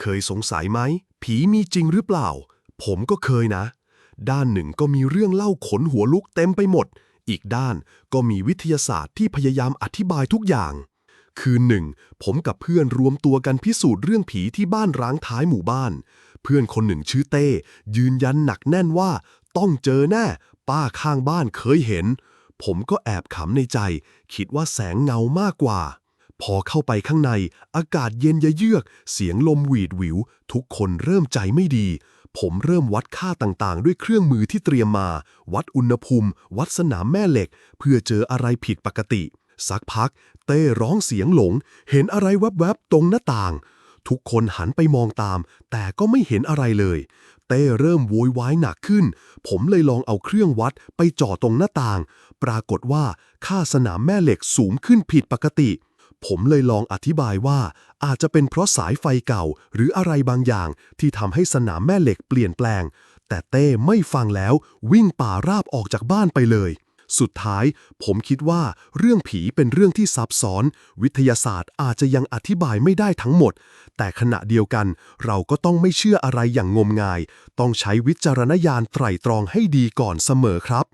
เคยสงสัยไหม ผีมีจริงหรือเปล่า ผมก็เคยนะ ด้านหนึ่งก็มีเรื่องเล่าขนหัวลุกเต็มไปหมด อีกด้านก็มีวิทยาศาสตร์ที่พยายามอธิบายทุกอย่าง คืนหนึ่ง ผมกับเพื่อนรวมตัวกันพิสูจน์เรื่องผีที่บ้านร้างท้ายหมู่บ้าน เพื่อนคนหนึ่งชื่อเต้ ยืนยันหนักแน่นว่า ต้องเจอแน่ ป้าข้างบ้านเคยเห็น ผมก็แอบขำในใจ คิดว่าแสงเงามากกว่า พอเข้าไปข้างใน อากาศเย็นยะเยือก เสียงลมหวีดหวิว ทุกคนเริ่มใจไม่ดี ผมเริ่มวัดค่าต่างๆ ด้วยเครื่องมือที่เตรียมมา วัดอุณหภูมิ วัดสนามแม่เหล็ก เพื่อเจออะไรผิดปกติ สักพัก เต้ร้องเสียงหลง เห็นอะไรแวบๆ ตรงหน้าต่าง ทุกคนหันไปมองตาม แต่ก็ไม่เห็นอะไรเลย เต้เริ่มโวยวายหนักขึ้น ผมเลยลองเอาเครื่องวัดไปจ่อตรงหน้าต่าง ปรากฏว่าค่าสนามแม่เหล็กสูงขึ้นผิดปกติ ผมเลยลองอธิบายว่า อาจจะเป็นเพราะสายไฟเก่าหรืออะไรบางอย่างที่ทำให้สนามแม่เหล็กเปลี่ยนแปลง แต่เต้ไม่ฟังแล้ววิ่งป่าราบออกจากบ้านไปเลย สุดท้าย ผมคิดว่าเรื่องผีเป็นเรื่องที่ซับซ้อน วิทยาศาสตร์อาจจะยังอธิบายไม่ได้ทั้งหมด แต่ขณะเดียวกัน เราก็ต้องไม่เชื่ออะไรอย่างงมงาย ต้องใช้วิจารณญาณไตร่ตรองให้ดีก่อนเสมอครับ